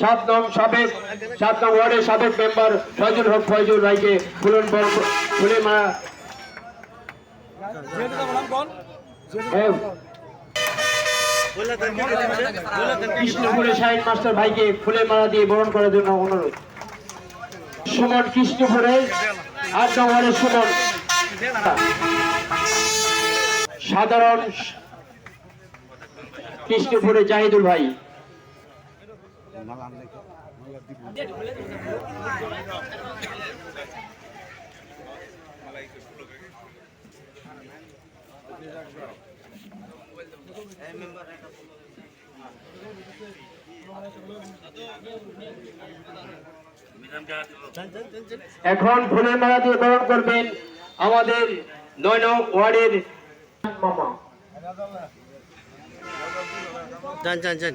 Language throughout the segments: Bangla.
সাত নং সাবেক সাত নং ওয়ার্ডের সাবেক মেম্বার ফয়জুল হক ফয়জুল ভাইকে ফুলন বরণ- ফুলে মারা হ্যাঁ, কৃষ্ণপুরে শাহিন মাস্টার ভাইকে ফুলে মালা দিয়ে বরণ করার জন্য অনুরোধ। সুমন কৃষ্ণপুরে আট নং ওয়ার্ডের সুমন। সাধারণ কৃষ্ণপুরে জাহিদুল ভাই। এখন ফুলের মালা দিয়ে বরণ করবেন আমাদের নয় নং ওয়ার্ডের মামা যান যান যান।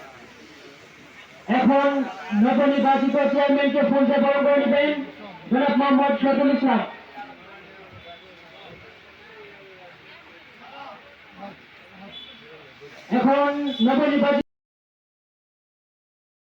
এখন নবনির্বাচিত চেয়ারম্যানকে ফুলতে বরণ করে নেবেন জনাব মোহাম্মদ শহীদুল ইসলাম। এখন নবনির্বাচিত